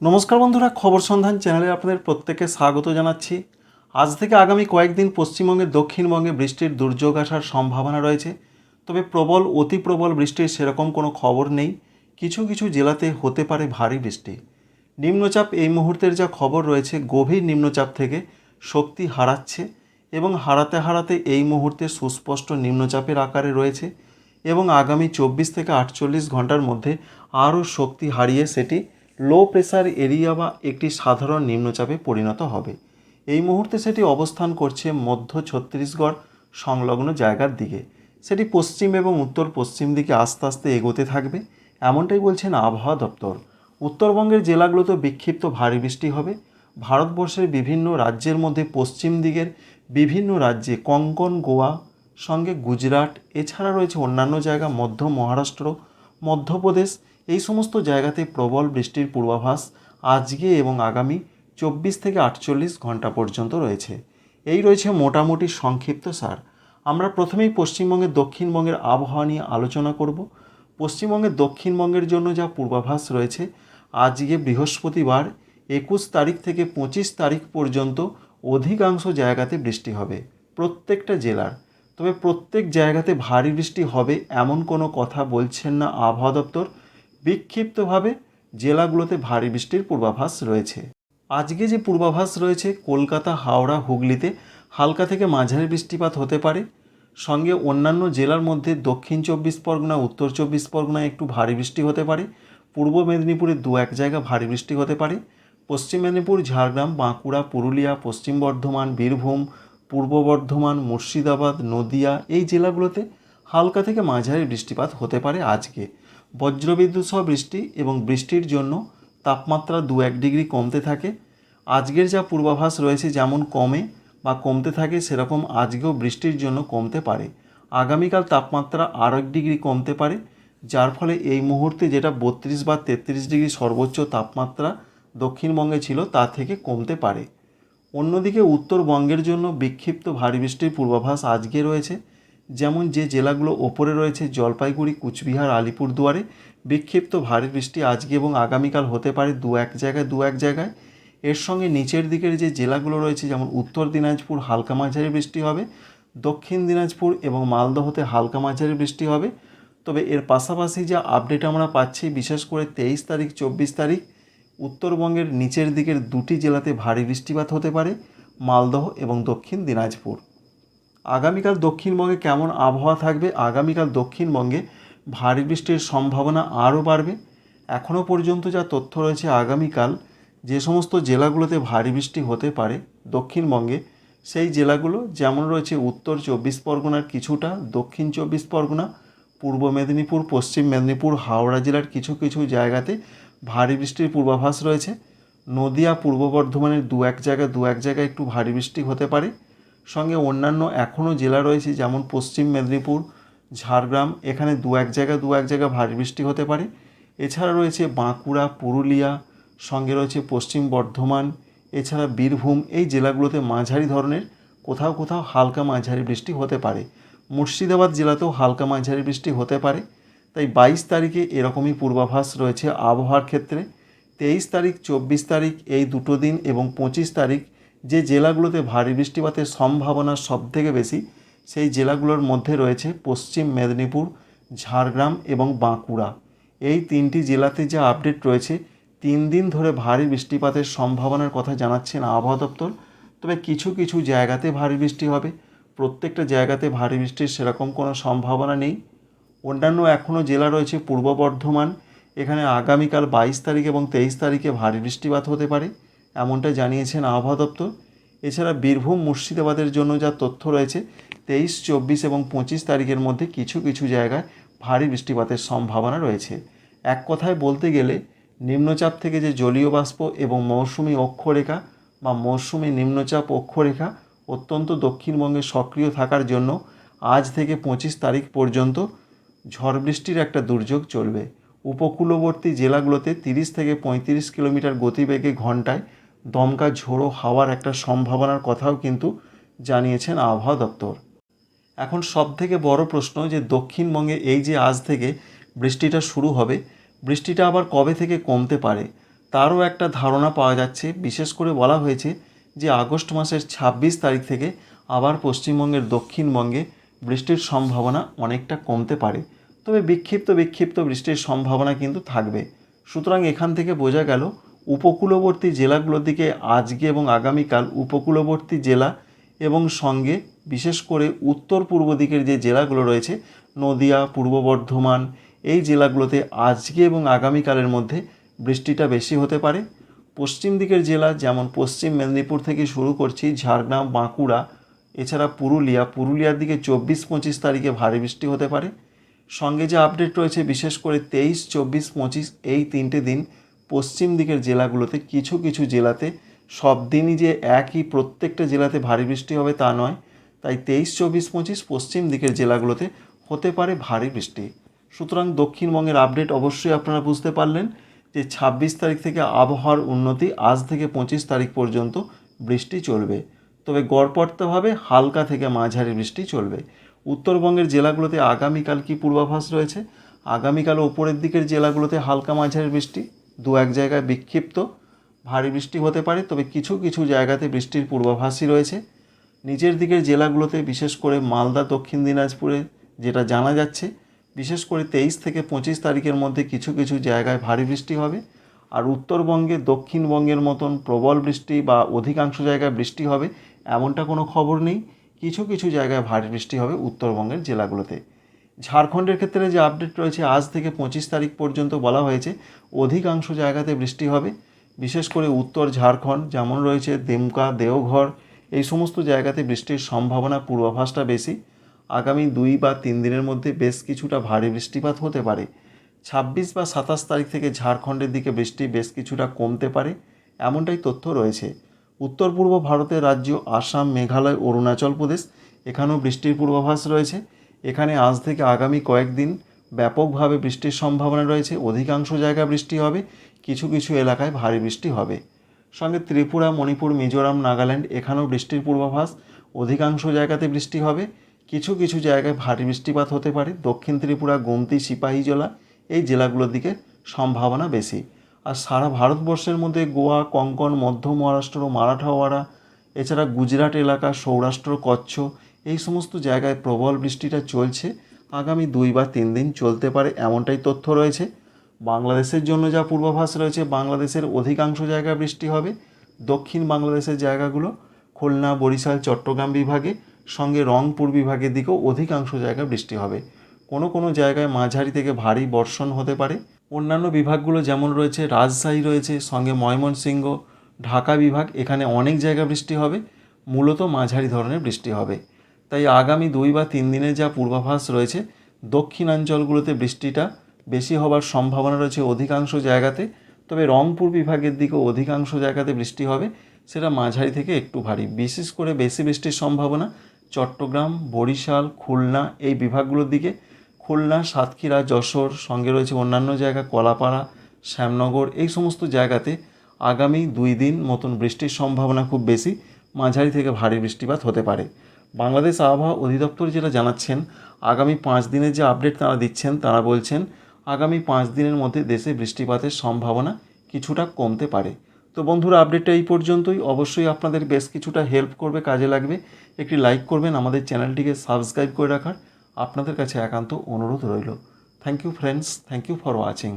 নমস্কার বন্ধুরা, খবর সন্ধান চ্যানেলে আপনাদের প্রত্যেককে স্বাগত জানাচ্ছি। আজ থেকে আগামী কয়েকদিন পশ্চিমবঙ্গে, দক্ষিণবঙ্গে বৃষ্টির দুর্যোগ আসার সম্ভাবনা রয়েছে। তবে প্রবল, অতি প্রবল বৃষ্টির সেরকম কোনো খবর নেই। কিছু কিছু জেলাতে হতে পারে ভারী বৃষ্টি। নিম্নচাপ এই মুহূর্তের যা খবর রয়েছে, গভীর নিম্নচাপ থেকে শক্তি হারাচ্ছে এবং হারাতে হারাতে এই মুহূর্তে সুস্পষ্ট নিম্নচাপের আকারে রয়েছে এবং আগামী চব্বিশ থেকে আটচল্লিশ ঘণ্টার মধ্যে আরও শক্তি হারিয়ে সেটি লো প্রেসার এরিয়া বা একটি সাধারণ নিম্নচাপে পরিণত হবে। এই মুহূর্তে সেটি অবস্থান করছে মধ্য ছত্তিশগড় সংলগ্ন জায়গার দিকে। সেটি পশ্চিম এবং উত্তর পশ্চিম দিকে আস্তে আস্তে এগোতে থাকবে, এমনটাই বলছেন আবহাওয়া দপ্তর। উত্তরবঙ্গের জেলাগুলোতে বিক্ষিপ্ত ভারী বৃষ্টি হবে। ভারতবর্ষের বিভিন্ন রাজ্যের মধ্যে পশ্চিম দিকের বিভিন্ন রাজ্যে কঙ্কন, গোয়া, সঙ্গে গুজরাট, এছাড়া রয়েছে অন্যান্য জায়গা, মধ্য মহারাষ্ট্র, মধ্যপ্রদেশ এই সমস্ত জায়গাতে প্রবল বৃষ্টির পূর্বাভাস আজকে এবং আগামী চব্বিশ থেকে আটচল্লিশ ঘণ্টা পর্যন্ত রয়েছে। এই রয়েছে মোটামুটি সংক্ষিপ্ত সার। আমরা প্রথমেই পশ্চিমবঙ্গের দক্ষিণবঙ্গের আবহাওয়া নিয়ে আলোচনা করব। পশ্চিমবঙ্গের দক্ষিণবঙ্গের জন্য যা পূর্বাভাস রয়েছে, আজকে বৃহস্পতিবার একুশ তারিখ থেকে পঁচিশ তারিখ পর্যন্ত অধিকাংশ জায়গাতে বৃষ্টি হবে, প্রত্যেকটা জেলার। তবে প্রত্যেক জায়গাতে ভারী বৃষ্টি হবে এমন কোনো কথা বলছেন না আবহাওয়া দপ্তর। বিক্ষিপ্তভাবে জেলাগুলোতে ভারী বৃষ্টির পূর্বাভাস রয়েছে। আজকে যে পূর্বাভাস রয়েছে, কলকাতা, হাওড়া, হুগলিতে হালকা থেকে মাঝারি বৃষ্টিপাত হতে পারে। সঙ্গে অন্যান্য জেলার মধ্যে দক্ষিণ চব্বিশ পরগনা, উত্তর চব্বিশ পরগনায় একটু ভারী বৃষ্টি হতে পারে। পূর্ব মেদিনীপুরে দু এক জায়গা ভারী বৃষ্টি হতে পারে। পশ্চিম মেদিনীপুর, ঝাড়গ্রাম, বাঁকুড়া, পুরুলিয়া, পশ্চিম বর্ধমান, বীরভূম, পূর্ব বর্ধমান, মুর্শিদাবাদ, নদিয়া এই জেলাগুলোতে হালকা থেকে মাঝারি বৃষ্টিপাত হতে পারে আজকে। বজ্রবিদ্যুৎ সহ বৃষ্টি এবং বৃষ্টির জন্য তাপমাত্রা দু এক ডিগ্রি কমতে থাকে। আজকের যা পূর্বাভাস রয়েছে যেমন কমে বা কমতে থাকে, সেরকম আজকেও বৃষ্টির জন্য কমতে পারে। আগামীকাল তাপমাত্রা আরও এক ডিগ্রি কমতে পারে, যার ফলে এই মুহূর্তে যেটা বত্রিশ বা তেত্রিশ ডিগ্রি সর্বোচ্চ তাপমাত্রা দক্ষিণবঙ্গে ছিল, তা থেকে কমতে পারে। অন্যদিকে উত্তরবঙ্গের জন্য বিক্ষিপ্ত ভারী বৃষ্টির পূর্বাভাস আজকে রয়েছে। যেমন যে জেলাগুলো ওপরে রয়েছে জলপাইগুড়ি, কুচবিহার, আলিপুরদুয়ারে। বিক্ষিপ্ত ভারী বৃষ্টি আজকে এবং আগামীকাল হতে পারে দু এক জায়গায়, দু এক জায়গায়। এর সঙ্গে নিচের দিকের যে জেলাগুলো রয়েছে, যেমন উত্তর দিনাজপুর হালকা মাঝারি বৃষ্টি হবে, দক্ষিণ দিনাজপুর এবং মালদহতে হালকা মাঝারি বৃষ্টি হবে। তবে এর পাশাপাশি যা আপডেট আমরা পাচ্ছি, বিশেষ করে তেইশ তারিখ, চব্বিশ তারিখ, উত্তরবঙ্গের নিচের দিকের দুটি জেলাতে ভারী বৃষ্টিপাত হতে পারে, মালদহ এবং দক্ষিণ দিনাজপুর। আগামীকাল দক্ষিণবঙ্গে কেমন আবহাওয়া থাকবে? আগামীকাল দক্ষিণবঙ্গে ভারী বৃষ্টির সম্ভাবনা আরও বাড়বে। এখনও পর্যন্ত যা তথ্য রয়েছে, আগামীকাল যে সমস্ত জেলাগুলোতে ভারী বৃষ্টি হতে পারে দক্ষিণবঙ্গে, সেই জেলাগুলো যেমন রয়েছে উত্তর চব্বিশ পরগনার কিছুটা, দক্ষিণ চব্বিশ পরগনা, পূর্ব মেদিনীপুর, পশ্চিম মেদিনীপুর, হাওড়া জেলার কিছু কিছু জায়গাতে ভারী বৃষ্টির পূর্বাভাস রয়েছে। নদিয়া, পূর্ব বর্ধমানের দু এক জায়গায় দু এক জায়গায় একটু ভারী বৃষ্টি হতে পারে। সঙ্গে অন্যান্য এখনও জেলা রয়েছে, যেমন পশ্চিম মেদিনীপুর, ঝাড়গ্রাম। এখানে দু এক জায়গায় দু এক জায়গায় ভারী বৃষ্টি হতে পারে। এছাড়া রয়েছে বাঁকুড়া, পুরুলিয়া, সঙ্গে রয়েছে পশ্চিম বর্ধমান, এছাড়া বীরভূম। এই জেলাগুলোতে মাঝারি ধরনের, কোথাও কোথাও হালকা মাঝারি বৃষ্টি হতে পারে। মুর্শিদাবাদ জেলাতেও হালকা মাঝারি বৃষ্টি হতে পারে। তাই বাইশ তারিখে এরকমই পূর্বাভাস রয়েছে আবহাওয়ার ক্ষেত্রে। তেইশ তারিখ, চব্বিশ তারিখ, এই দুটো দিন এবং পঁচিশ তারিখ যে জেলাগুলোতে ভারী বৃষ্টিপাতের সম্ভাবনা সবথেকে বেশি, সেই জেলাগুলোর মধ্যে রয়েছে পশ্চিম মেদিনীপুর, ঝাড়গ্রাম এবং বাঁকুড়া। এই তিনটি জেলাতে যা আপডেট রয়েছে, তিন দিন ধরে ভারী বৃষ্টিপাতের সম্ভাবনার কথা জানাচ্ছেন আবহাওয়া দপ্তর। তবে কিছু কিছু জায়গাতে ভারী বৃষ্টি হবে। প্রত্যেকটা জায়গাতে ভারী বৃষ্টির সেরকম কোনো সম্ভাবনা নেই। অন্যান্য এখনও জেলা রয়েছে পূর্ব বর্ধমান। এখানে আগামীকাল বাইশ তারিখ এবং তেইশ তারিখে ভারী বৃষ্টিপাত হতে পারে। এমনটা জানিয়েছেন আবহাওয়া দপ্তর। এছাড়া বীরভূম, মুর্শিদাবাদের জন্য যা তথ্য রয়েছে, তেইশ, চব্বিশ এবং পঁচিশ তারিখের মধ্যে কিছু কিছু জায়গায় ভারী বৃষ্টিপাতের সম্ভাবনা রয়েছে। এক কথায় বলতে গেলে, নিম্নচাপ থেকে যে জলীয় বাষ্প এবং মৌসুমি অক্ষরেখা বা মৌসুমি নিম্নচাপ অক্ষরেখা অত্যন্ত দক্ষিণবঙ্গে সক্রিয় থাকার জন্য আজ থেকে পঁচিশ তারিখ পর্যন্ত ঝড় বৃষ্টির একটা দুর্যোগ চলবে। উপকূলবর্তী জেলাগুলোতে তিরিশ থেকে পঁয়ত্রিশ কিলোমিটার গতিবেগে ঘন্টায় দমকা ঝোড়ো হাওয়ার একটা সম্ভাবনার কথাও কিন্তু জানিয়েছেন আবহাওয়া দপ্তর। এখন সব থেকে বড় প্রশ্ন যে দক্ষিণবঙ্গে এই যে আজ থেকে বৃষ্টিটা শুরু হবে, বৃষ্টিটা আবার কবে থেকে কমতে পারে, তারও একটা ধারণা পাওয়া যাচ্ছে। বিশেষ করে বলা হয়েছে যে আগস্ট মাসের ছাব্বিশ তারিখ থেকে আবার পশ্চিমবঙ্গের দক্ষিণবঙ্গে বৃষ্টির সম্ভাবনা অনেকটা কমতে পারে। তবে বিক্ষিপ্ত বিক্ষিপ্ত বৃষ্টির সম্ভাবনা কিন্তু থাকবে। সুতরাং এখান থেকে বোঝা গেল উপকূলবর্তী জেলাগুলোর দিকে আজকে এবং আগামীকাল উপকূলবর্তী জেলা এবং সঙ্গে বিশেষ করে উত্তর পূর্ব দিকের যে জেলাগুলো রয়েছে, নদিয়া, পূর্ব বর্ধমান, এই জেলাগুলোতে আজকে এবং আগামীকালের মধ্যে বৃষ্টিটা বেশি হতে পারে। পশ্চিম দিকের জেলা যেমন পশ্চিম মেদিনীপুর থেকে শুরু করছি, ঝাড়গ্রাম, বাঁকুড়া, এছাড়া পুরুলিয়া, পুরুলিয়ার দিকে চব্বিশ পঁচিশ তারিখে ভারী বৃষ্টি হতে পারে। সঙ্গে যে আপডেট রয়েছে, বিশেষ করে তেইশ, চব্বিশ, পঁচিশ এই তিনটে দিন পশ্চিম দিকের জেলাগুলোতে কিছু কিছু জেলাতে সব দিনই যে একই প্রত্যেকটা জেলাতে ভারী বৃষ্টি হবে তা নয়। তাই তেইশ, চব্বিশ, পঁচিশ পশ্চিম দিকের জেলাগুলোতে হতে পারে ভারী বৃষ্টি। সুতরাং দক্ষিণবঙ্গের আপডেট অবশ্যই আপনারা বুঝতে পারলেন যে ছাব্বিশ তারিখ থেকে আবহাওয়ার উন্নতি, আজ থেকে পঁচিশ তারিখ পর্যন্ত বৃষ্টি চলবে। তবে গড়পড়তাভাবে হালকা থেকে মাঝারি বৃষ্টি চলবে। উত্তরবঙ্গের জেলাগুলোতে আগামীকাল কি পূর্বাভাস রয়েছে? আগামীকাল ওপরের দিকের জেলাগুলোতে হালকা মাঝারি বৃষ্টি। দু এক জায়গায় বিক্ষিপ্ত। ভারী বৃষ্টি হতে পারে, তবে কিছু কিছু জায়গাতে বৃষ্টির পূর্বাভাসই রয়েছে। নিচের দিকের জেলাগুলোতে বিশেষ করে মালদা, দক্ষিণ দিনাজপুরে যেটা জানা যাচ্ছে, বিশেষ করে তেইশ থেকে পঁচিশ তারিখের মধ্যে কিছু কিছু জায়গায় ভারী বৃষ্টি হবে। আর উত্তরবঙ্গে, দক্ষিণবঙ্গের মতন প্রবল বৃষ্টি বা অধিকাংশ জায়গায় বৃষ্টি হবে, এমনটা কোনো খবর নেই। কিছু কিছু জায়গায় ভারী বৃষ্টি হবে উত্তরবঙ্গের জেলাগুলোতে। ঝাড়খণ্ডের ক্ষেত্রে যে আপডেট রয়েছে, আজ থেকে পঁচিশ তারিখ পর্যন্ত বলা হয়েছে, অধিকাংশ জায়গাতে বৃষ্টি হবে। বিশেষ করে উত্তর ঝাড়খণ্ড, যেমন রয়েছে দেমকা, দেওঘর, এই সমস্ত জায়গাতে বৃষ্টির সম্ভাবনা পূর্বাভাসটা বেশি। আগামী দুই বা তিন দিনের মধ্যে বেশ কিছুটা ভারী বৃষ্টিপাত হতে পারে। ছাব্বিশ বা সাতাশ তারিখ থেকে ঝাড়খণ্ডের দিকে বৃষ্টি বেশ কিছুটা কমতে পারে, এমনটাই তথ্য রয়েছে। উত্তর পূর্ব ভারতের রাজ্য আসাম, মেঘালয়, অরুণাচল প্রদেশ, এখানেও বৃষ্টির পূর্বাভাস রয়েছে। এখানে আজ থেকে আগামী কয়েকদিন ব্যাপকভাবে বৃষ্টির সম্ভাবনা রয়েছে। অধিকাংশ জায়গায় বৃষ্টি হবে, কিছু কিছু এলাকায় ভারী বৃষ্টি হবে। সঙ্গে ত্রিপুরা, মণিপুর, মিজোরাম, নাগাল্যান্ড, এখানেও বৃষ্টির পূর্বাভাস। অধিকাংশ জায়গাতে বৃষ্টি হবে, কিছু কিছু জায়গায় ভারী বৃষ্টিপাত হতে পারে। দক্ষিণ ত্রিপুরা, গোমতি সিপাহীজলা এই জেলাগুলোর দিকে সম্ভাবনা বেশি। আর সারা ভারতবর্ষের মধ্যে গোয়া, কঙ্কন, মধ্য মহারাষ্ট্র, মারাঠাওয়াড়া, এছাড়া গুজরাট এলাকা, সৌরাষ্ট্র, কচ্ছ এই সমস্ত জায়গায় প্রবল বৃষ্টিটা চলছে। আগামী দুই বা তিন দিন চলতে পারে এমনটাই তথ্য রয়েছে। বাংলাদেশের জন্য যা পূর্বাভাস রয়েছে, বাংলাদেশের অধিকাংশ জায়গায় বৃষ্টি হবে। দক্ষিণ বাংলাদেশের জায়গাগুলো খুলনা, বরিশাল, চট্টগ্রাম বিভাগে, সঙ্গে রংপুর বিভাগের দিকেও অধিকাংশ জায়গায় বৃষ্টি হবে। কোনো কোনো জায়গায় মাঝারি থেকে ভারী বর্ষণ হতে পারে। অন্যান্য বিভাগগুলো যেমন রয়েছে, রাজশাহী রয়েছে, সঙ্গে ময়মনসিংহ, ঢাকা বিভাগ, এখানে অনেক জায়গায় বৃষ্টি হবে। মূলত মাঝারি ধরনের বৃষ্টি হবে। তাই আগামী দুই বা তিন দিনের যা পূর্বাভাস রয়েছে, দক্ষিণাঞ্চলগুলোতে বৃষ্টিটা বেশি হবার সম্ভাবনা রয়েছে অধিকাংশ জায়গাতে। তবে রংপুর বিভাগের দিকেও অধিকাংশ জায়গাতে বৃষ্টি হবে, সেটা মাঝারি থেকে একটু ভারী। বিশেষ করে বেশি বৃষ্টির সম্ভাবনা চট্টগ্রাম, বরিশাল, খুলনা এই বিভাগগুলোর দিকে। খুলনা, সাতক্ষীরা, যশোর, সঙ্গে রয়েছে অন্যান্য জায়গা কলাপাড়া, শ্যামনগর, এই সমস্ত জায়গাতে আগামী দুই দিন মতন বৃষ্টির সম্ভাবনা খুব বেশি, মাঝারি থেকে ভারী বৃষ্টিপাত হতে পারে। বাংলাদেশ আবহাওয়া অধিদপ্তর যেটা জানাচ্ছেন, আগামী পাঁচ দিনের যে আপডেট তারা দিচ্ছেন, তারা বলছেন, আগামী পাঁচ দিনের মধ্যে দেশে বৃষ্টিপাতের সম্ভাবনা কিছুটা কমতে পারে। তো বন্ধুরা আপডেটটা এই পর্যন্তই। অবশ্যই আপনাদের বেশ কিছুটা হেল্প করবে, কাজে লাগবে। একটি লাইক করবেন, আমাদের চ্যানেলটিকে সাবস্ক্রাইব করে রাখার আপনাদের কাছে একান্ত অনুরোধ রইল। Thank you friends thank you for watching